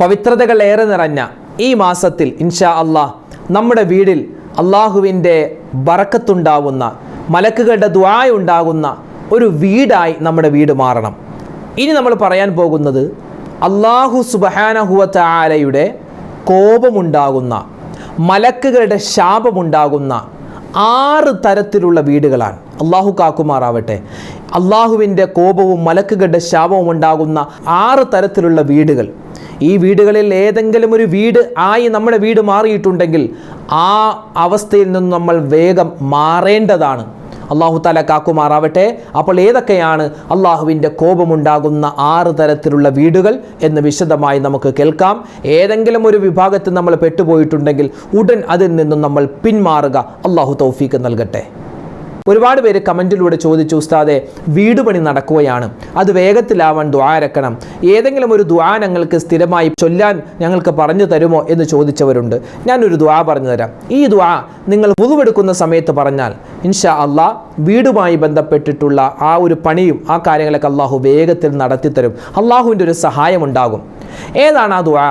പവിത്രതകൾ ഏറെ നിറഞ്ഞ ഈ മാസത്തിൽ ഇൻഷാ അള്ളാഹ് നമ്മുടെ വീടിൽ അള്ളാഹുവിന്റെ ബറക്കത്തുണ്ടാവുന്ന മലക്കുകളുടെ ദ്വായ ഉണ്ടാകുന്ന ഒരു വീടായി നമ്മുടെ വീട് മാറണം. ഇനി നമ്മൾ പറയാൻ പോകുന്നത് അള്ളാഹു സുബഹാനഹുവത്താലയുടെ കോപമുണ്ടാകുന്ന മലക്കുകളുടെ ശാപമുണ്ടാകുന്ന ആറ് തരത്തിലുള്ള വീടുകളാണ്. അള്ളാഹു കാക്കുമാറാവട്ടെ. അള്ളാഹുവിന്റെ കോപവും മലക്കുകളുടെ ശാപവും ഉണ്ടാകുന്ന ആറ് തരത്തിലുള്ള വീടുകൾ. ഈ വീടുകളിൽ ഏതെങ്കിലും ഒരു വീട് ആയി നമ്മുടെ വീട് മാറിയിട്ടുണ്ടെങ്കിൽ ആ അവസ്ഥയിൽ നിന്ന് നമ്മൾ വേഗം മാറേണ്ടതാണ്. അള്ളാഹു താല കാക്കുമാറാവട്ടെ. അപ്പോൾ ഏതൊക്കെയാണ് അള്ളാഹുവിന്റെ കോപമുണ്ടാകുന്ന ആറ് തരത്തിലുള്ള വീടുകൾ എന്ന് വിശദമായി നമുക്ക് കേൾക്കാം. ഏതെങ്കിലും ഒരു വിഭാഗത്തിൽ നമ്മൾ പെട്ടുപോയിട്ടുണ്ടെങ്കിൽ ഉടൻ അതിൽ നിന്നും നമ്മൾ പിന്മാറുക. അള്ളാഹു തൗഫീക്ക് നൽകട്ടെ. ഒരുപാട് പേര് കമന്റിലൂടെ ചോദിച്ചു ഉസ്താദെ വീട് പണി നടക്കുകയാണ്. അത് വേഗത്തിലാവാൻ ദ്വാരക്കണം ഏതെങ്കിലും ഒരു ദ്വാ ഞങ്ങൾക്ക് സ്ഥിരമായി ചൊല്ലാൻ ഞങ്ങൾക്ക് പറഞ്ഞു തരുമോ? എന്ന് ചോദിച്ചവരുണ്ട്. ഞാനൊരു ദ്വാ പറഞ്ഞു തരാം. ഈ ദ്വാ നിങ്ങൾ പുതുവെടുക്കുന്ന സമയത്ത് പറഞ്ഞാൽ ഇൻഷാ അള്ളാ വീടുമായി ബന്ധപ്പെട്ടിട്ടുള്ള ആ ഒരു പണിയും ആ കാര്യങ്ങളൊക്കെ അള്ളാഹു വേഗത്തിൽ നടത്തിത്തരും. അള്ളാഹുവിന്റെ ഒരു സഹായമുണ്ടാകും ഏതാണ് ആ ദ്വാ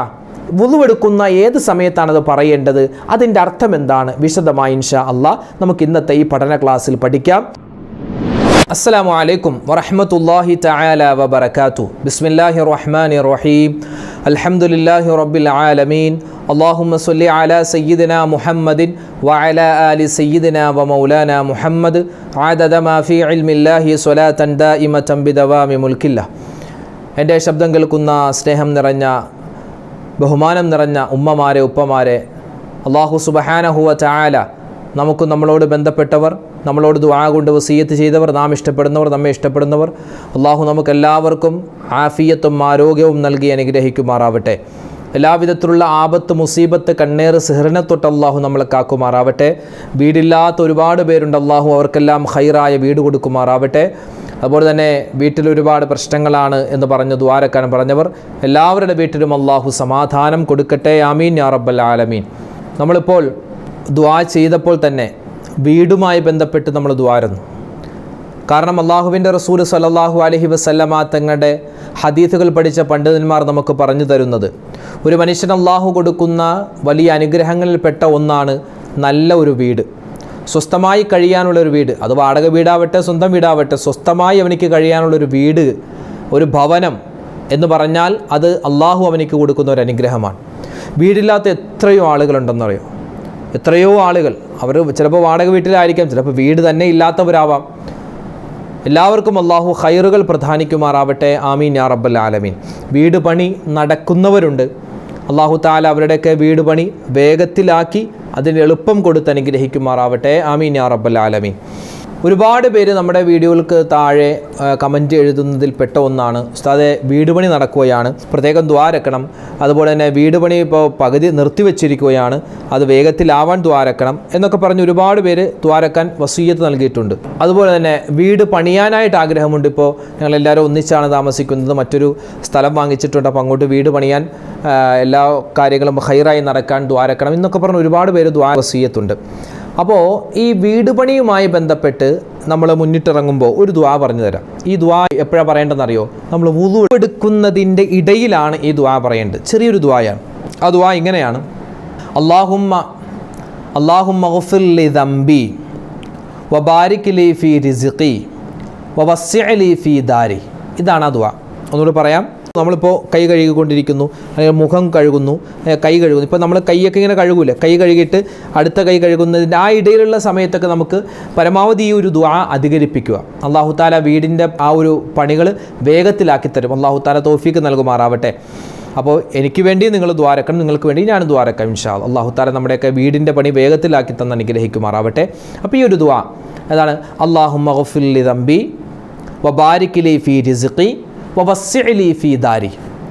വുളുവെടുക്കുന്ന ഏത് സമയത്താണത് പറയേണ്ടത്? അതിന്റെ അർത്ഥം എന്താണ്? വിശദമായി ഇൻഷാ അല്ല നമുക്ക് ഇന്നത്തെ ഈ പഠന ക്ലാസ്സിൽ പഠിക്കാം. അസ്സലാമു അലൈക്കും വറഹമത്തല്ലാഹി തആല വബറകാതു ബിസ്മില്ലാഹിർ റഹ്മാനിർ റഹീം. അൽഹംദുലില്ലാഹി റബ്ബിൽ ആലമീൻ. അല്ലാഹുമ്മ സല്ലി അലാ സയ്യിദിന മുഹമ്മദിൻ വഅലാ ആലി സയ്യിദിന വമൗലാനാ മുഹമ്മദ്. ആദദ മാ ഫീ ഇൽമില്ലാഹി സ്വലാത്തൻ ദായിമതൻ ബിദവാമി മുൽക്കില്ല എന്റെ ശബ്ദം കേൾക്കുന്ന സ്നേഹം നിറഞ്ഞ ബഹുമാനം നിറഞ്ഞ ഉമ്മമാരെ ഉപ്പമാരെ അള്ളാഹു സുബഹാനഹുവ ചായാല നമുക്ക് നമ്മളോട് ബന്ധപ്പെട്ടവർ നമ്മളോട് ദുആ കൊണ്ട് വസീയത്ത് ചെയ്തവർ നാം ഇഷ്ടപ്പെടുന്നവർ നമ്മെ ഇഷ്ടപ്പെടുന്നവർ അള്ളാഹു നമുക്കെല്ലാവർക്കും ആഫിയത്തും ആരോഗ്യവും നൽകി അനുഗ്രഹിക്കുമാറാവട്ടെ. എല്ലാവിധത്തിലുള്ള ആപത്ത് മുസീബത്ത് കണ്ണേറ് സിഹറിനെ തൊട്ട് അള്ളാഹു നമ്മളെ കാക്കുമാറാവട്ടെ. വീടില്ലാത്ത ഒരുപാട് പേരുണ്ട് അള്ളാഹു അവർക്കെല്ലാം ഹൈറായ വീട് കൊടുക്കുമാറാവട്ടെ. അതുപോലെ തന്നെ വീട്ടിൽ ഒരുപാട് പ്രശ്നങ്ങളാണ് എന്ന് പറഞ്ഞ് ദ്വാരക്കാൻ പറഞ്ഞവർ എല്ലാവരുടെ വീട്ടിലും അള്ളാഹു സമാധാനം കൊടുക്കട്ടെ ആമീൻ യാ റബ്ബൽ ആലമീൻ. നമ്മളിപ്പോൾ ദ്വാ ചെയ്തപ്പോൾ തന്നെ വീടുമായി ബന്ധപ്പെട്ട് നമ്മൾ ദ്വാരുന്നു. കാരണം അള്ളാഹുവിന്റെ റസൂൽ സലല്ലാഹു അലഹി വസല്ലമ തങ്ങളുടെ ഹദീഥുകൾ പഠിച്ച പണ്ഡിതന്മാർ നമുക്ക് പറഞ്ഞു തരുന്നത് ഒരു മനുഷ്യൻ അള്ളാഹു കൊടുക്കുന്ന വലിയ അനുഗ്രഹങ്ങളിൽപ്പെട്ട ഒന്നാണ് നല്ല ഒരു വീട്. സ്വസ്ഥമായി കഴിയാനുള്ളൊരു വീട്. അത് വാടക വീടാവട്ടെ സ്വന്തം വീടാവട്ടെ സ്വസ്ഥമായി അവനിക്ക് കഴിയാനുള്ളൊരു വീട് ഒരു ഭവനം എന്ന് പറഞ്ഞാൽ അത് അള്ളാഹു അവനിക്ക് കൊടുക്കുന്ന ഒരു അനുഗ്രഹമാണ്. വീടില്ലാത്ത എത്രയോ ആളുകളുണ്ടെന്നറിയോ എത്രയോ ആളുകൾ. അവർ ചിലപ്പോൾ വാടക വീട്ടിലായിരിക്കാം ചിലപ്പോൾ വീട് തന്നെ ഇല്ലാത്തവരാവാം. എല്ലാവർക്കും അള്ളാഹു ഹൈറുകൾ പ്രധാനിക്കുമാറാവട്ടെ. ആമീൻ യാ റബ്ബൽ ആലമീൻ. വീട് പണി നടക്കുന്നവരുണ്ട്. അള്ളാഹു താല അവരുടെയൊക്കെ വീട് പണി വേഗത്തിലാക്കി അതിന് എളുപ്പം കൊടുത്ത് അനുഗ്രഹിക്കുമാറാവട്ടെ. ആമീൻ യാ റബ്ബൽ ആലമീൻ. ഒരുപാട് പേര് നമ്മുടെ വീഡിയോകൾക്ക് താഴെ കമന്റ് എഴുതുന്നതിൽ പെട്ട ഒന്നാണ്. ഉസ്താദെ വീട് പണി നടക്കുകയാണ്. പ്രത്യേകം ദ്വാരക്കണം അതുപോലെ തന്നെ വീട് പണി ഇപ്പോൾ പകുതി നിർത്തിവെച്ചിരിക്കുകയാണ്. അത് വേഗത്തിലാവാൻ ദ്വാരക്കണം എന്നൊക്കെ പറഞ്ഞ് ഒരുപാട് പേര് ദ്വാരക്കാൻ വസീയത്ത് നൽകിയിട്ടുണ്ട്. അതുപോലെ തന്നെ വീട് പണിയാനായിട്ട് ആഗ്രഹമുണ്ട് ഇപ്പോൾ ഞങ്ങളെല്ലാവരും ഒന്നിച്ചാണ് താമസിക്കുന്നത്. മറ്റൊരു സ്ഥലം വാങ്ങിച്ചിട്ടുണ്ട്. അപ്പോൾ അങ്ങോട്ട് വീട് പണിയാൻ എല്ലാ കാര്യങ്ങളും ഹൈറായി നടക്കാൻ ദ്വാരക്കണം എന്നൊക്കെ പറഞ്ഞ് ഒരുപാട് പേര് ദ്വാര വസീയത്തുണ്ട്. അപ്പോൾ ഈ വീട് പണിയുമായി ബന്ധപ്പെട്ട് നമ്മൾ മുന്നിട്ടിറങ്ങുമ്പോൾ ഒരു ദ്വാ പറഞ്ഞു തരാം. ഈ ദ്വാ എപ്പോഴാണ് പറയേണ്ടതെന്നറിയോ? നമ്മൾ വുളു എടുക്കുന്നതിന്റെ ഇടയിലാണ് ഈ ദ്വാ പറയേണ്ടത്. ചെറിയൊരു ദ്വായാണ് ആ ദ്വാ ഇങ്ങനെയാണ്. അള്ളാഹുമ്മ അള്ളാഹുമ്മ ഗുഫിർലി ദംബി വബാരിക് ലി ഫി റിസിഖി വവസ്യലി ഫി ദാരി. ഇതാണ് ആ ദ്വാ ഒന്നുകൂടി പറയാം. നമ്മളിപ്പോൾ കൈ കഴുകിക്കൊണ്ടിരിക്കുന്നു അല്ലെങ്കിൽ മുഖം കഴുകുന്നു കൈ കഴുകുന്നു. ഇപ്പോൾ നമ്മൾ കൈയൊക്കെ ഇങ്ങനെ കഴുകൂലേ? കൈ കഴുകിയിട്ട് അടുത്ത കൈ കഴുകുന്നതിന്റെ ആ ഇടയിലുള്ള സമയത്തൊക്കെ നമുക്ക് പരമാവധി ഈ ഒരു ദ്വാ അധികരിപ്പിക്കുക. അള്ളാഹു താല വീടിന്റെ ആ ഒരു പണികൾ വേഗത്തിലാക്കി തരും. അള്ളാഹു താല തോഫിക്ക് നൽകുമാറാവട്ടെ. അപ്പോൾ എനിക്ക് വേണ്ടി നിങ്ങൾ ദ്വാരക്കണം നിങ്ങൾക്ക് വേണ്ടി ഞാൻ ദ്വാരക്കാം ഇൻഷാ. അള്ളാഹു താല നമ്മുടെയൊക്കെ വീടിന്റെ പണി വേഗത്തിലാക്കി തന്ന് അനുഗ്രഹിക്കുമാറാവട്ടെ. അപ്പോൾ ഈ ഒരു ദ്വാ അതാണ് അള്ളാഹു മഹഫുല്ലി തമ്പി വബാരിക്കിലി ഫി റിസിഖി വവസ്യലി ഫി ദാരി.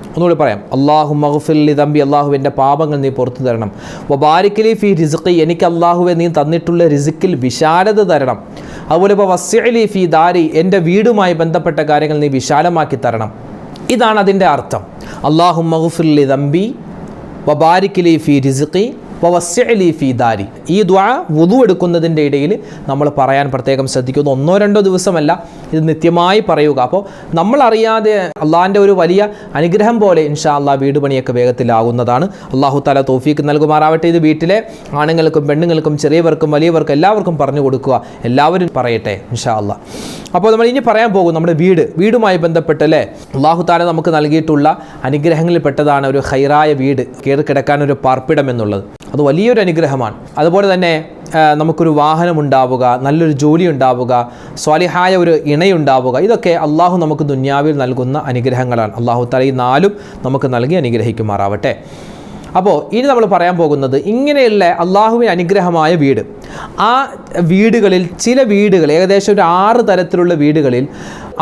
ഒന്നുകൂടി പറയാം. അള്ളാഹു മഹഫുല്ലി തമ്പി അള്ളാഹു എന്റെ പാപങ്ങൾ നീ പുറത്തു തരണം. വബാരിക്കലി ഫി റിസുഖി എനിക്ക് അള്ളാഹുവെ നീ തന്നിട്ടുള്ള റിസുക്കിൽ വിശാലത തരണം. അതുപോലെ ഇപ്പോൾ വസ്യലി ഫി ദാരി എന്റെ വീടുമായി ബന്ധപ്പെട്ട കാര്യങ്ങൾ നീ വിശാലമാക്കി തരണം. ഇതാണ് അതിന്റെ അർത്ഥം. അള്ളാഹു മഹഫുല്ലി തമ്പി വബാരിക്കലി ഫി റിസുഖി വവസ്യലി ഫി ദാരി. ഈ ദ്വാ വുതു എടുക്കുന്നതിന്റെ ഇടയിൽ നമ്മൾ പറയാൻ പ്രത്യേകം ശ്രദ്ധിക്കുന്നു. ഒന്നോ രണ്ടോ ദിവസമല്ല ഇത് നിത്യമായി പറയുക. അപ്പോൾ നമ്മളറിയാതെ അള്ളാഹിന്റെ ഒരു വലിയ അനുഗ്രഹം പോലെ ഇൻഷാ അള്ളാ വീട് പണിയൊക്കെ വേഗത്തിലാകുന്നതാണ്. അള്ളാഹു താല തോഫീക്ക് നൽകുമാറാവട്ടെ. ഇത് വീട്ടിലെ ആണുങ്ങൾക്കും പെണ്ണുങ്ങൾക്കും ചെറിയവർക്കും വലിയവർക്കും എല്ലാവർക്കും പറഞ്ഞു കൊടുക്കുക. എല്ലാവരും പറയട്ടെ ഇൻഷാ അള്ളാ അപ്പോൾ നമ്മൾ ഇനി പറയാൻ പോകും നമ്മുടെ വീട്. വീടുമായി ബന്ധപ്പെട്ട് അല്ലേ? അള്ളാഹു താല നമുക്ക് നൽകിയിട്ടുള്ള അനുഗ്രഹങ്ങളിൽ പെട്ടതാണ് ഒരു ഹൈറായ വീട്. കയറി കിടക്കാൻ ഒരു പാർപ്പിടം എന്നുള്ളത്. അത് വലിയൊരു അനുഗ്രഹമാണ്. അതുപോലെ തന്നെ നമുക്കൊരു വാഹനമുണ്ടാവുക നല്ലൊരു ജോലി ഉണ്ടാവുക സ്വാലിഹായ ഒരു ഇണയുണ്ടാവുക ഇതൊക്കെ അള്ളാഹു നമുക്ക് ദുന്യാവിൽ നൽകുന്ന അനുഗ്രഹങ്ങളാണ്. അള്ളാഹു തല ഈ നാലും നമുക്ക് നൽകി അനുഗ്രഹിക്കുമാറാവട്ടെ. അപ്പോൾ ഇനി നമ്മൾ പറയാൻ പോകുന്നത് ഇങ്ങനെയുള്ള അള്ളാഹുവിന് അനുഗ്രഹമായ വീട്. ആ വീടുകളിൽ ചില വീടുകൾ ഏകദേശം ഒരു ആറ് തരത്തിലുള്ള വീടുകളിൽ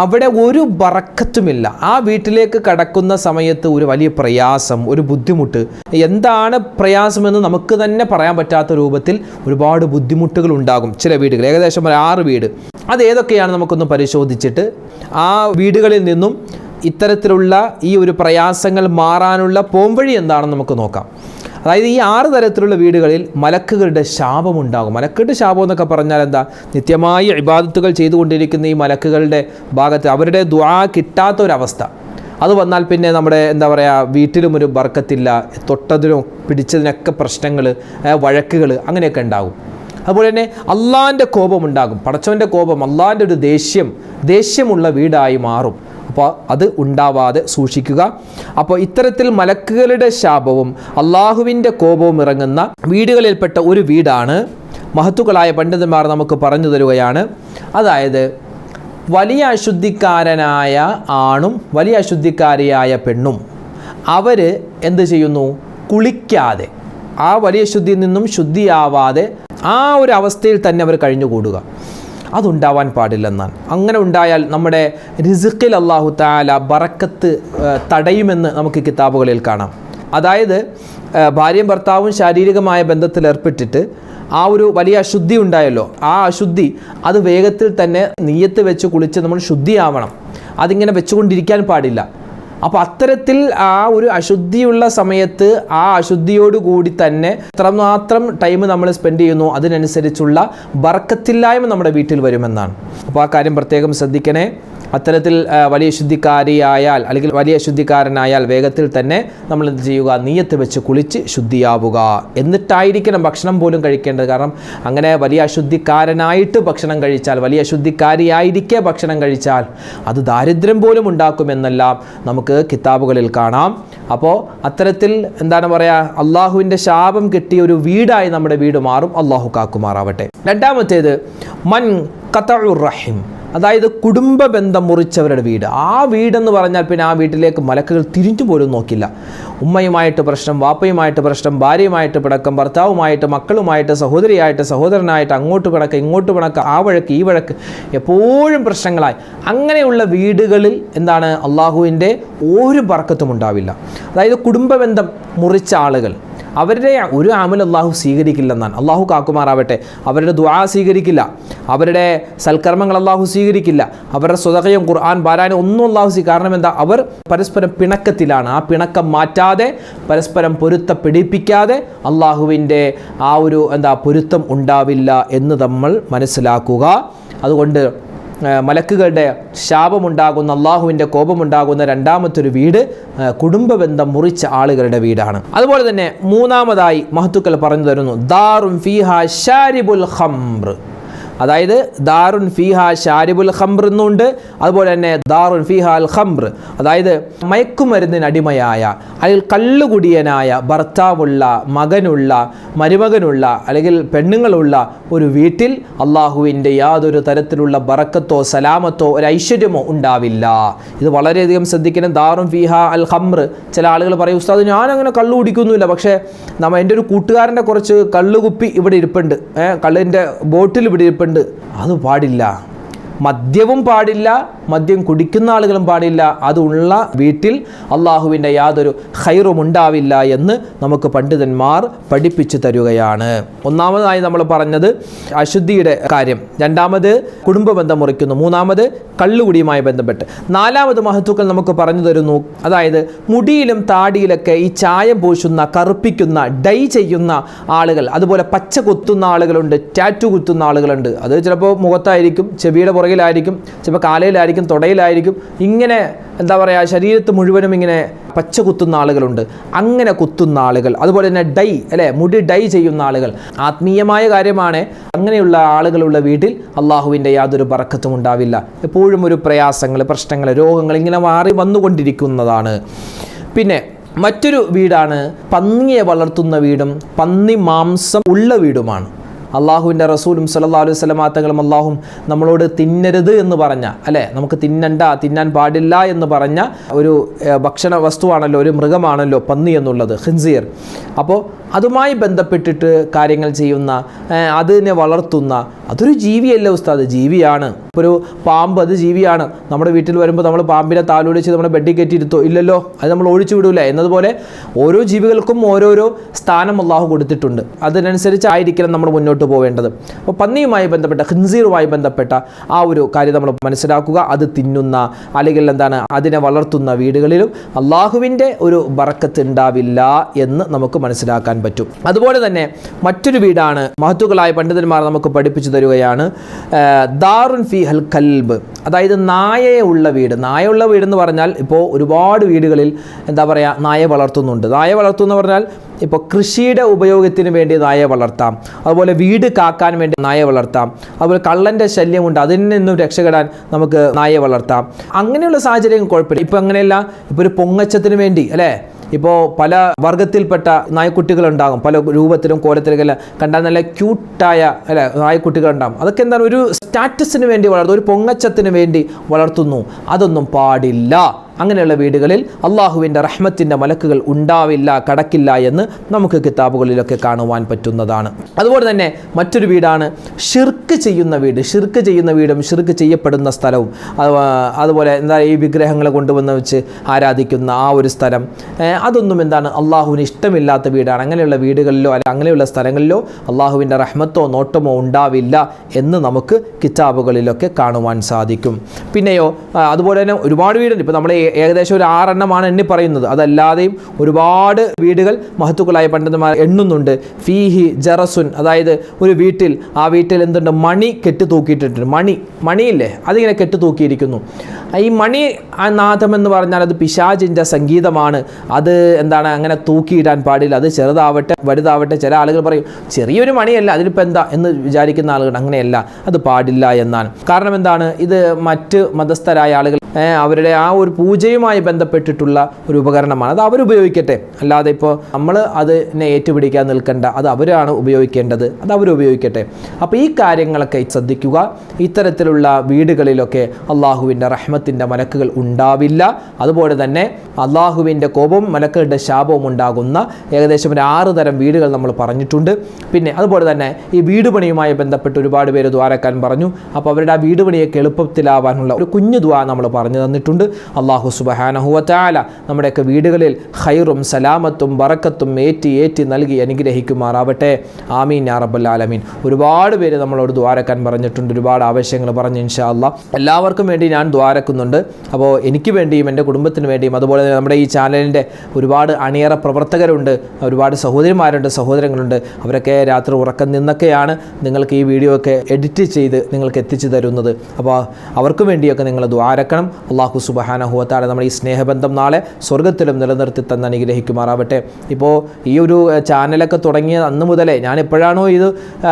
അവിടെ ഒരു ബറക്കത്തുമില്ല. ആ വീട്ടിലേക്ക് കടക്കുന്ന സമയത്ത് ഒരു വലിയ പ്രയാസം ഒരു ബുദ്ധിമുട്ട്. എന്താണ് പ്രയാസമെന്ന് നമുക്ക് തന്നെ പറയാൻ പറ്റാത്ത രൂപത്തിൽ ഒരുപാട് ബുദ്ധിമുട്ടുകൾ ഉണ്ടാകും ചില വീടുകൾ ഏകദേശം ഒരു ആറ് വീട്. അത് ഏതൊക്കെയാണ് നമുക്കൊന്ന് പരിശോധിച്ചിട്ട്? ആ വീടുകളിൽ നിന്നും ഇത്തരത്തിലുള്ള ഈ ഒരു പ്രയാസങ്ങൾ മാറാനുള്ള പോംവഴി എന്താണെന്ന് നമുക്ക് നോക്കാം. അതായത് ഈ ആറ് തരത്തിലുള്ള വീടുകളിൽ മലക്കുകളുടെ ശാപമുണ്ടാകും മലക്കുകളുടെ ശാപം എന്നൊക്കെ പറഞ്ഞാൽ എന്താ? നിത്യമായി ഇബാദത്തുകൾ ചെയ്തുകൊണ്ടിരിക്കുന്ന ഈ മലക്കുകളുടെ ഭാഗത്ത് അവരുടെ ദ്വാ കിട്ടാത്ത ഒരവസ്ഥ അത് വന്നാൽ പിന്നെ നമ്മുടെ എന്താ പറയുക വീട്ടിലും ഒരു ബർക്കത്തില്ല തൊട്ടതിനും പിടിച്ചതിനൊക്കെ പ്രശ്നങ്ങൾ വഴക്കുകൾ അങ്ങനെയൊക്കെ ഉണ്ടാകും. അതുപോലെ തന്നെ അള്ളാന്റെ കോപമുണ്ടാകും പടച്ചവന്റെ കോപം അള്ളാന്റെ ഒരു ദേഷ്യം ദേഷ്യമുള്ള വീടായി മാറും. അപ്പോൾ അത് ഉണ്ടാവാതെ സൂക്ഷിക്കുക. അപ്പോൾ ഇത്തരത്തിൽ മലക്കുകളുടെ ശാപവും അള്ളാഹുവിന്റെ കോപവും ഇറങ്ങുന്ന വീടുകളിൽപ്പെട്ട ഒരു വീടാണ്. മഹത്തുക്കളായ പണ്ഡിതന്മാർ നമുക്ക് പറഞ്ഞു തരുകയാണ്. അതായത് വലിയ അശുദ്ധിക്കാരനായ ആണും വലിയ അശുദ്ധിക്കാരിയായ പെണ്ണും അവർ എന്ത് ചെയ്യുന്നു? കുളിക്കാതെ ആ വലിയ ശുദ്ധിയിൽ നിന്നും ശുദ്ധിയാവാതെ ആ ഒരു അവസ്ഥയിൽ തന്നെ അവർ കഴിഞ്ഞുകൂടുക. അതുണ്ടാവാൻ പാടില്ലെന്നാണ്. അങ്ങനെ ഉണ്ടായാൽ നമ്മുടെ റിസുക്കിൽ അള്ളാഹു താല ബറക്കത്ത് തടയുമെന്ന് നമുക്ക് കിതാബുകളിൽ കാണാം. അതായത് ഭാര്യയും ഭർത്താവും ശാരീരികമായ ബന്ധത്തിൽ ഏർപ്പെട്ടിട്ട് ആ ഒരു വലിയ അശുദ്ധി ഉണ്ടായല്ലോ. ആ അശുദ്ധി അത് വേഗത്തിൽ തന്നെ നീയത്ത് വെച്ച് കുളിച്ച് നമ്മൾ ശുദ്ധിയാവണം. അതിങ്ങനെ വെച്ചുകൊണ്ടിരിക്കാൻ പാടില്ല. അപ്പോൾ അത്തരത്തിൽ ആ ഒരു അശുദ്ധിയുള്ള സമയത്ത് ആ അശുദ്ധിയോട് കൂടി തന്നെ എത്രമാത്രം ടൈം നമ്മൾ സ്പെൻഡ് ചെയ്യുന്നു അതിനനുസരിച്ചുള്ള ബർക്കത്തില്ലായ്മ നമ്മുടെ വീട്ടിൽ വരുമെന്നാണ്. അപ്പോൾ ആ കാര്യം പ്രത്യേകം ശ്രദ്ധിക്കണേ. അത്തരത്തിൽ വലിയ ശുദ്ധിക്കാരിയായാൽ അല്ലെങ്കിൽ വലിയ ശുദ്ധിക്കാരനായാൽ വേഗത്തിൽ തന്നെ നമ്മൾ എന്ത് ചെയ്യുക? നീയത്ത് വെച്ച് കുളിച്ച് ശുദ്ധിയാവുക. എന്നിട്ടായിരിക്കണം ഭക്ഷണം പോലും കഴിക്കേണ്ടത്. കാരണം അങ്ങനെ വലിയ അശുദ്ധിക്കാരനായിട്ട് ഭക്ഷണം കഴിച്ചാൽ വലിയ അശുദ്ധിക്കാരിയായിരിക്കെ ഭക്ഷണം കഴിച്ചാൽ അത് ദാരിദ്ര്യം പോലും ഉണ്ടാക്കുമെന്നെല്ലാം നമുക്ക് കിതാബുകളിൽ കാണാം. അപ്പോൾ അത്തരത്തിൽ എന്താണ് പറയുക അള്ളാഹുവിന്റെ ശാപം കിട്ടിയ ഒരു വീടായി നമ്മുടെ വീട് മാറും. അള്ളാഹു കാക്കുമാറാവട്ടെ. രണ്ടാമത്തേത് മൻ കത്തഉർ റഹിം. അതായത് കുടുംബ ബന്ധം മുറിച്ചവരുടെ വീട്. ആ വീടെന്ന് പറഞ്ഞാൽ പിന്നെ ആ വീട്ടിലേക്ക് മലക്കുകൾ തിരിഞ്ഞു പോലും നോക്കില്ല. ഉമ്മയുമായിട്ട് പ്രശ്നം വാപ്പയുമായിട്ട് പ്രശ്നം ഭാര്യയുമായിട്ട് പിടക്കം ഭർത്താവുമായിട്ട് മക്കളുമായിട്ട് സഹോദരിയായിട്ട് സഹോദരനായിട്ട് അങ്ങോട്ട് പിടക്കം ഇങ്ങോട്ട് പിണക്കം ആ വഴക്ക് ഈ വഴക്ക് എപ്പോഴും പ്രശ്നങ്ങളായി. അങ്ങനെയുള്ള വീടുകളിൽ എന്താണ് അള്ളാഹുവിന്റെ ഒരു ബർക്കത്തും ഉണ്ടാവില്ല. അതായത് കുടുംബ ബന്ധം മുറിച്ച ആളുകൾ അവരുടെ ഒരു അമൽ അള്ളാഹു സ്വീകരിക്കില്ലെന്നാണ്. അള്ളാഹു കാക്കുമാറാവട്ടെ. അവരുടെ ദ്വാ സ്വീകരിക്കില്ല. അവരുടെ സൽക്കർമ്മങ്ങൾ അള്ളാഹു സ്വീകരിക്കില്ല. അവരുടെ സ്വതകയും ഖുർആൻ പാരായണം ഒന്നും അള്ളാഹു സ്വീ കാരണം എന്താ? അവർ പരസ്പരം പിണക്കത്തിലാണ്. ആ പിണക്കം മാറ്റാതെ പരസ്പരം പൊരുത്ത പിടിപ്പിക്കാതെ അള്ളാഹുവിന്റെ ആ ഒരു എന്താ പൊരുത്തം ഉണ്ടാവില്ല എന്ന് നമ്മൾ മനസ്സിലാക്കുക. അതുകൊണ്ട് മലക്കുകളുടെ ശാപമുണ്ടാകുന്ന അള്ളാഹുവിന്റെ കോപമുണ്ടാകുന്ന രണ്ടാമത്തൊരു വീട് കുടുംബ ബന്ധം മുറിച്ച ആളുകളുടെ വീടാണ്. അതുപോലെ തന്നെ മൂന്നാമതായി മഹത്തുക്കൾ പറഞ്ഞു തരുന്നു ദാറും ഫീഹ ഷാരിബുൽ ഖംർ. അതായത് ദാറുൻ ഫിഹ ഷാരിബുൽ ഖംർ എന്നുണ്ട്. അതുപോലെ തന്നെ ദാറുൻ ഫിഹ അൽ ഖംർ. അതായത് മയക്കുമരുന്നിന് അടിമയായ അല്ലെങ്കിൽ കള്ളുകുടിയനായ ഭർത്താവുള്ള മകനുള്ള മരുമകനുള്ള അല്ലെങ്കിൽ പെണ്ണുങ്ങളുള്ള ഒരു വീട്ടിൽ അള്ളാഹുവിന്റെ യാതൊരു തരത്തിലുള്ള ബറക്കത്തോ സലാമത്തോ ഒരു ഐശ്വര്യമോ ഉണ്ടാവില്ല. ഇത് വളരെയധികം ശ്രദ്ധിക്കണം. ദാറുൻ ഫിഹ അൽ ഖംർ. ചില ആളുകൾ പറയും ഉസ്താദ് ഞാൻ അങ്ങനെ കള്ളു കുടിക്കുന്നില്ല പക്ഷേ നമ്മ എന്റെ ഒരു കൂട്ടുകാരന്റെ കുറച്ച് കള്ളുകുപ്പി ഇവിടെ ഇരിപ്പുണ്ട്. കള്ളിന്റെ ബോട്ടിൽ ഇവിടെ ഇരിപ്പുണ്ട്. അത് പാടില്ല. മദ്യവും പാടില്ല മദ്യം കുടിക്കുന്ന ആളുകളും പാടില്ല. അതുള്ള വീട്ടിൽ അള്ളാഹുവിന്റെ യാതൊരു ഹൈറും ഉണ്ടാവില്ല എന്ന് നമുക്ക് പണ്ഡിതന്മാർ പഠിപ്പിച്ചു തരുകയാണ്. ഒന്നാമതായി നമ്മൾ പറഞ്ഞത് അശുദ്ധിയുടെ കാര്യം. രണ്ടാമത് കുടുംബ ബന്ധം മുറിക്കുന്നു. മൂന്നാമത് കള്ളുകുടിയുമായി ബന്ധപ്പെട്ട്. നാലാമത് മഹത്വക്കൾ നമുക്ക് പറഞ്ഞു തരുന്നു. അതായത് മുടിയിലും താടിയിലൊക്കെ ഈ ചായം പൂശുന്ന കറുപ്പിക്കുന്ന ഡൈ ചെയ്യുന്ന ആളുകൾ അതുപോലെ പച്ച കുത്തുന്ന ആളുകളുണ്ട് ടാറ്റു കുത്തുന്ന ആളുകളുണ്ട്. അത് ചിലപ്പോൾ മുഖത്തായിരിക്കും ചെവിയുടെ പുറകിലായിരിക്കും ചിലപ്പോൾ കാലയിലായിരിക്കും തുടയിലായിരിക്കും. ഇങ്ങനെ എന്താ പറയുക ശരീരത്ത് മുഴുവനും ഇങ്ങനെ പച്ച കുത്തുന്ന ആളുകളുണ്ട്. അങ്ങനെ കുത്തുന്ന ആളുകൾ അതുപോലെ തന്നെ ഡൈ അല്ലേ മുടി ഡൈ ചെയ്യുന്ന ആളുകൾ. ആത്മീയമായ കാര്യമാണ് അങ്ങനെയുള്ള ആളുകളുള്ള വീട്ടിൽ അള്ളാഹുവിന്റെ യാതൊരു പറക്കത്തും ഉണ്ടാവില്ല. എപ്പോഴും ഒരു പ്രയാസങ്ങൾ പ്രശ്നങ്ങൾ രോഗങ്ങൾ ഇങ്ങനെ മാറി വന്നുകൊണ്ടിരിക്കുന്നതാണ്. പിന്നെ മറ്റൊരു വീടാണ് പന്നിയെ വളർത്തുന്ന വീടും പന്നി മാംസം ഉള്ള വീടുമാണ്. അള്ളാഹുവിന്റെ റസൂലും സല്ലാ അലൈഹി സ്വലമാത്തകളും അള്ളാഹും നമ്മളോട് തിന്നരുത് എന്ന് പറഞ്ഞ അല്ലേ? നമുക്ക് തിന്നണ്ട തിന്നാൻ പാടില്ല എന്ന് പറഞ്ഞ ഒരു ഭക്ഷണ വസ്തുവാണല്ലോ ഒരു മൃഗമാണല്ലോ പന്നി എന്നുള്ളത് ഹിൻസിയർ അപ്പോൾ അതുമായി ബന്ധപ്പെട്ടിട്ട് കാര്യങ്ങൾ ചെയ്യുന്ന അതിനെ വളർത്തുന്ന അതൊരു ജീവിയല്ല ഉസ്താദ്? ജീവിയാണ്. ഒരു പാമ്പ് അത് ജീവിയാണ്. നമ്മുടെ വീട്ടിൽ വരുമ്പോൾ നമ്മൾ പാമ്പിനെ താലോടിച്ച് നമ്മുടെ ബെഡിൽ കയറ്റിയിരുത്തോ ഇല്ലല്ലോ. അത് നമ്മൾ ഒഴിച്ചു വിടൂല. എന്നതുപോലെ ഓരോ ജീവികൾക്കും ഓരോരോ സ്ഥാനം അള്ളാഹു കൊടുത്തിട്ടുണ്ട്. അതിനനുസരിച്ചായിരിക്കണം നമ്മൾ മുന്നോട്ട് പോവേണ്ടത് അപ്പോൾ പന്നിയുമായി ബന്ധപ്പെട്ട ഹിൻസീറുമായി ബന്ധപ്പെട്ട ആ ഒരു കാര്യം നമ്മൾ മനസ്സിലാക്കുക. അത് തിന്നുന്ന അല്ലെങ്കിൽ എന്താണ് അതിനെ വളർത്തുന്ന വീടുകളിലും അള്ളാഹുവിന്റെ ഒരു ബറക്കത്ത് ഉണ്ടാവില്ല എന്ന് നമുക്ക് മനസ്സിലാക്കാൻ പറ്റും. അതുപോലെ തന്നെ മറ്റൊരു വീടാണ് മഹത്തുക്കളായ പണ്ഡിതന്മാർ നമുക്ക് പഠിപ്പിച്ചു തരികയാണ് ദാറുൻ ഫി ഹൽ കൽബ്. അതായത് നായയെ ഉള്ള വീട്. നായയുള്ള വീടെന്ന് പറഞ്ഞാൽ ഇപ്പോൾ ഒരുപാട് വീടുകളിൽ എന്താ പറയുക നായ വളർത്തുന്നുണ്ട്. നായ വളർത്തുന്നു പറഞ്ഞാൽ ഇപ്പോൾ കൃഷിയുടെ ഉപയോഗത്തിന് വേണ്ടി നായയെ വളർത്താം. അതുപോലെ വീട് കാക്കാൻ വേണ്ടി നായയെ വളർത്താം. അതുപോലെ കള്ളന്റെ ശല്യമുണ്ട് അതിൽ നിന്നും രക്ഷപ്പെടാൻ നമുക്ക് നായയെ വളർത്താം. അങ്ങനെയുള്ള സാഹചര്യം കുഴപ്പമില്ല. ഇപ്പോൾ അങ്ങനെയല്ല ഇപ്പോൾ ഒരു പൊങ്ങച്ചത്തിന് വേണ്ടി അല്ലേ? ഇപ്പോൾ പല വർഗത്തിൽപ്പെട്ട നായ്ക്കുട്ടികളുണ്ടാകും പല രൂപത്തിലും കോലത്തിലും എല്ലാം കണ്ടാൽ നല്ല ക്യൂട്ടായ അല്ലെ നായ്ക്കുട്ടികളുണ്ടാകും. അതൊക്കെ എന്താണ്? ഒരു സ്റ്റാറ്റസിന് വേണ്ടി വളർത്തും ഒരു പൊങ്ങച്ചത്തിന് വേണ്ടി വളർത്തുന്നു. അതൊന്നും പാടില്ല. അങ്ങനെയുള്ള വീടുകളിൽ അള്ളാഹുവിന്റെ റഹ്മത്തിന്റെ മലക്കുകൾ ഉണ്ടാവില്ല കടക്കില്ല എന്ന് നമുക്ക് കിതാബുകളിലൊക്കെ കാണുവാൻ പറ്റുന്നതാണ്. അതുപോലെ തന്നെ മറ്റൊരു വീടാണ് ഷിർക്ക് ചെയ്യുന്ന വീട്. ഷിർക്ക് ചെയ്യുന്ന വീടും ഷിർക്ക് ചെയ്യപ്പെടുന്ന സ്ഥലവും. അത് അതുപോലെ എന്താ ഈ വിഗ്രഹങ്ങളെ കൊണ്ടുവന്ന് വെച്ച് ആരാധിക്കുന്ന ആ ഒരു സ്ഥലം. അതൊന്നും എന്താണ് അള്ളാഹുവിന് ഇഷ്ടമില്ലാത്ത വീടാണ്. അങ്ങനെയുള്ള വീടുകളിലോ അല്ല അങ്ങനെയുള്ള സ്ഥലങ്ങളിലോ അള്ളാഹുവിന്റെ റഹ്മത്തോ നോട്ടമോ ഉണ്ടാവില്ല എന്ന് നമുക്ക് കിതാബുകളിലൊക്കെ കാണുവാൻ സാധിക്കും. പിന്നെയോ അതുപോലെ തന്നെ ഒരുപാട് വീടുണ്ട്. ഇപ്പോൾ നമ്മൾ ഏ- ഏകദേശം ഒരു ആറെണ്ണമാണ് എണ്ണി പറയുന്നത്. അതല്ലാതെയും ഒരുപാട് വീടുകൾ മഹത്തുക്കളായ പണ്ഡിതന്മാർ എണ്ണുന്നുണ്ട്. ഫീഹി ജറസുൻ അതായത് ഒരു വീട്ടിൽ ആ വീട്ടിൽ എന്തുണ്ട്? മണി കെട്ടി തൂക്കിയിട്ടിട്ടുണ്ട് മണി മണിയില്ലേ? അതിങ്ങനെ കെട്ടി തൂക്കിയിരിക്കുന്നു ഈ മണി നാദം എന്ന് പറഞ്ഞാൽ അത് പിശാചിന്റെ സംഗീതമാണ്. അത് എന്താണ്? അങ്ങനെ തൂക്കിയിടാൻ പാടില്ല. അത് ചെറുതാവട്ടെ വലുതാവട്ടെ ചില ആളുകൾ പറയും ചെറിയൊരു മണിയല്ല അതിലിപ്പോൾ എന്താ? എന്ന് വിചാരിക്കുന്ന ആളുകൾ അങ്ങനെയല്ല അത് പാടില്ല എന്നാണ്. കാരണം എന്താണ്? ഇത് മറ്റ് മതസ്ഥരായ ആളുകൾ അവരുടെ ആ ഒരു പൂജയുമായി ബന്ധപ്പെട്ടിട്ടുള്ള ഒരു ഉപകരണമാണ്. അത് അവരുപയോഗിക്കട്ടെ അല്ലാതെ ഇപ്പോൾ നമ്മൾ അതിനെ ഏറ്റുപിടിക്കാൻ നിൽക്കേണ്ട. അത് അവരാണ് ഉപയോഗിക്കേണ്ടത്. അത് അവരുപയോഗിക്കട്ടെ അപ്പോൾ ഈ കാര്യങ്ങളൊക്കെ ശ്രദ്ധിക്കുക. ഇത്തരത്തിലുള്ള വീടുകളിലൊക്കെ അള്ളാഹുവിന്റെ റഹ്മത്തിന്റെ മലക്കുകൾ ഉണ്ടാവില്ല. അതുപോലെ തന്നെ അള്ളാഹുവിന്റെ കോപവും മലക്കുകളുടെ ശാപവും ഉണ്ടാകുന്ന ഏകദേശം ഒരു ആറ് തരം വീടുകൾ നമ്മൾ പറഞ്ഞിട്ടുണ്ട്. പിന്നെ അതുപോലെ തന്നെ ഈ വീട് പണിയുമായി ബന്ധപ്പെട്ട് ഒരുപാട് പേര് ദ്വാരക്കാൻ പറഞ്ഞു. അപ്പോൾ അവരുടെ ആ വീട് പണിയൊക്കെ എളുപ്പത്തിലാവാനുള്ള ഒരു കുഞ്ഞു ദ്വാ നമ്മൾ പറഞ്ഞു തന്നിട്ടുണ്ട്. അള്ളാഹു സുബഹാനഹുവറ്റാല നമ്മുടെയൊക്കെ വീടുകളിൽ ഹൈറും സലാമത്തും ബറക്കത്തും ഏറ്റി ഏറ്റി നൽകി അനുഗ്രഹിക്കുമാറാവട്ടെ. ആമീൻ യാ റബ്ബൽ ആലമീൻ. ഒരുപാട് പേര് നമ്മളോട് ദ്വാരക്കാൻ പറഞ്ഞിട്ടുണ്ട്. ഒരുപാട് ആവശ്യങ്ങൾ പറഞ്ഞു ഇൻഷാ അല്ലാ എല്ലാവർക്കും വേണ്ടി ഞാൻ ദ്വാരക്കുന്നുണ്ട് അപ്പോൾ എനിക്ക് വേണ്ടിയും എന്റെ കുടുംബത്തിന് വേണ്ടിയും അതുപോലെ തന്നെ നമ്മുടെ ഈ ചാനലിന്റെ ഒരുപാട് അണിയറ പ്രവർത്തകരുണ്ട് ഒരുപാട് സഹോദരിമാരുണ്ട് സഹോദരങ്ങളുണ്ട്. അവരൊക്കെ രാത്രി ഉറക്കം നിന്നൊക്കെയാണ് നിങ്ങൾക്ക് ഈ വീഡിയോ ഒക്കെ എഡിറ്റ് ചെയ്ത് നിങ്ങൾക്ക് എത്തിച്ചു തരുന്നത്. അപ്പോൾ അവർക്ക് വേണ്ടിയൊക്കെ നിങ്ങൾ ദ്വാരക്കണം അള്ളാഹു സുബഹാനഹുവത്താടെ നമ്മുടെ ഈ സ്നേഹബന്ധം നാളെ സ്വർഗത്തിലും നിലനിർത്തി തന്ന് അനുഗ്രഹിക്കുമാറാവട്ടെ. ഇപ്പോൾ ഈ ഒരു ചാനലൊക്കെ തുടങ്ങിയ അന്ന് മുതലേ ഞാൻ എപ്പോഴാണോ ഇത്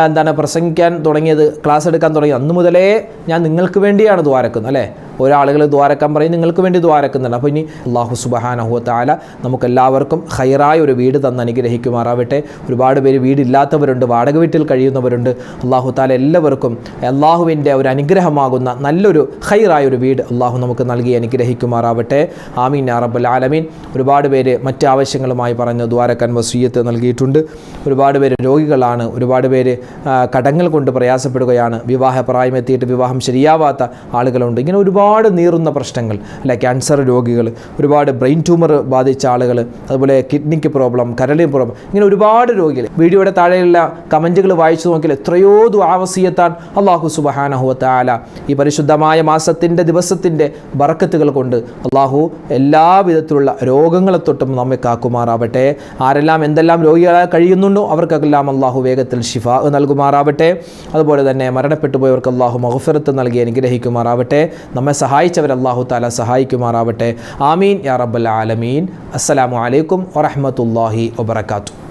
എന്താണ് പ്രസംഗിക്കാൻ തുടങ്ങിയത് ക്ലാസ് എടുക്കാൻ തുടങ്ങിയത്? അന്ന് മുതലേ ഞാൻ നിങ്ങൾക്ക് വേണ്ടിയാണ് ദ്വാരക്കുന്നത് അല്ലേ? ഒരാളുകൾ ദ്വാരക്കാൻ പറയും നിങ്ങൾക്ക് വേണ്ടി ദ്വാരക്കുന്നുണ്ട്. അപ്പോൾ ഇനി അള്ളാഹു സുബഹാനഹുവത്താല നമുക്കെല്ലാവർക്കും ഹൈറായ ഒരു വീട് തന്ന് അനുഗ്രഹിക്കുമാറാവട്ടെ. ഒരുപാട് പേര് വീടില്ലാത്തവരുണ്ട് വാടക വീട്ടിൽ കഴിയുന്നവരുണ്ട്. അള്ളാഹു താല എല്ലാവർക്കും അള്ളാഹുവിന്റെ ഒരു അനുഗ്രഹമാകുന്ന നല്ലൊരു ഹൈറായ ഒരു വീട് അള്ളാഹു നമുക്ക് നൽകി അനുഗ്രഹിക്കുമാറാവട്ടെ. ആമീൻ അറബുൽ ആലമീൻ. ഒരുപാട് പേര് മറ്റ് ആവശ്യങ്ങളുമായി പറഞ്ഞ് ദ്വാരക്കാൻ വസീയത്ത് നൽകിയിട്ടുണ്ട്. ഒരുപാട് പേര് രോഗികളാണ് ഒരുപാട് പേര് കടങ്ങൾ കൊണ്ട് പ്രയാസപ്പെടുകയാണ്. വിവാഹ പ്രായമെത്തിയിട്ട് വിവാഹം ശരിയാവാത്ത ആളുകളുണ്ട്. ഇങ്ങനെ ഒരുപാട് ഒരുപാട് നീറുന്ന പ്രശ്നങ്ങൾ അല്ലെ ക്യാൻസർ രോഗികൾ ഒരുപാട് ബ്രെയിൻ ട്യൂമർ ബാധിച്ച ആളുകൾ അതുപോലെ കിഡ്നിക്ക് പ്രോബ്ലം കരളിന് പ്രോബ്ലം ഇങ്ങനെ ഒരുപാട് രോഗികൾ. വീഡിയോയുടെ താഴെയുള്ള കമന്റുകൾ വായിച്ചു നോക്കിയാൽ എത്രയോ ദുആവസിയത്താൻ അള്ളാഹു സുബഹാനഹുവത്താല ഈ പരിശുദ്ധമായ മാസത്തിന്റെ ദിവസത്തിന്റെ ബറക്കത്തുകൾ കൊണ്ട് അള്ളാഹു എല്ലാ വിധത്തിലുള്ള രോഗങ്ങളെ തൊട്ടും നമ്മെ കാക്കുമാറാവട്ടെ. ആരെല്ലാം എന്തെല്ലാം രോഗികളായി കഴിയുന്നുണ്ടോ അവർക്കെല്ലാം അള്ളാഹു വേഗത്തിൽ ഷിഫ നൽകുമാറാവട്ടെ. അതുപോലെ തന്നെ മരണപ്പെട്ടു പോയവർക്ക് അള്ളാഹു മഹഫിറത്ത് നൽകി അനുഗ്രഹിക്കുമാറാവട്ടെ. നമ്മെ സഹായിച്ചവർ അള്ളാഹു താല സഹായിക്കുമാറാവട്ടെ. ആമീൻ. യാ റബ്ബൽ ആലമീൻ. അസ്സലാമു അലൈക്കും വറഹ്മത്തുള്ളാഹി വബറകാതുഹു.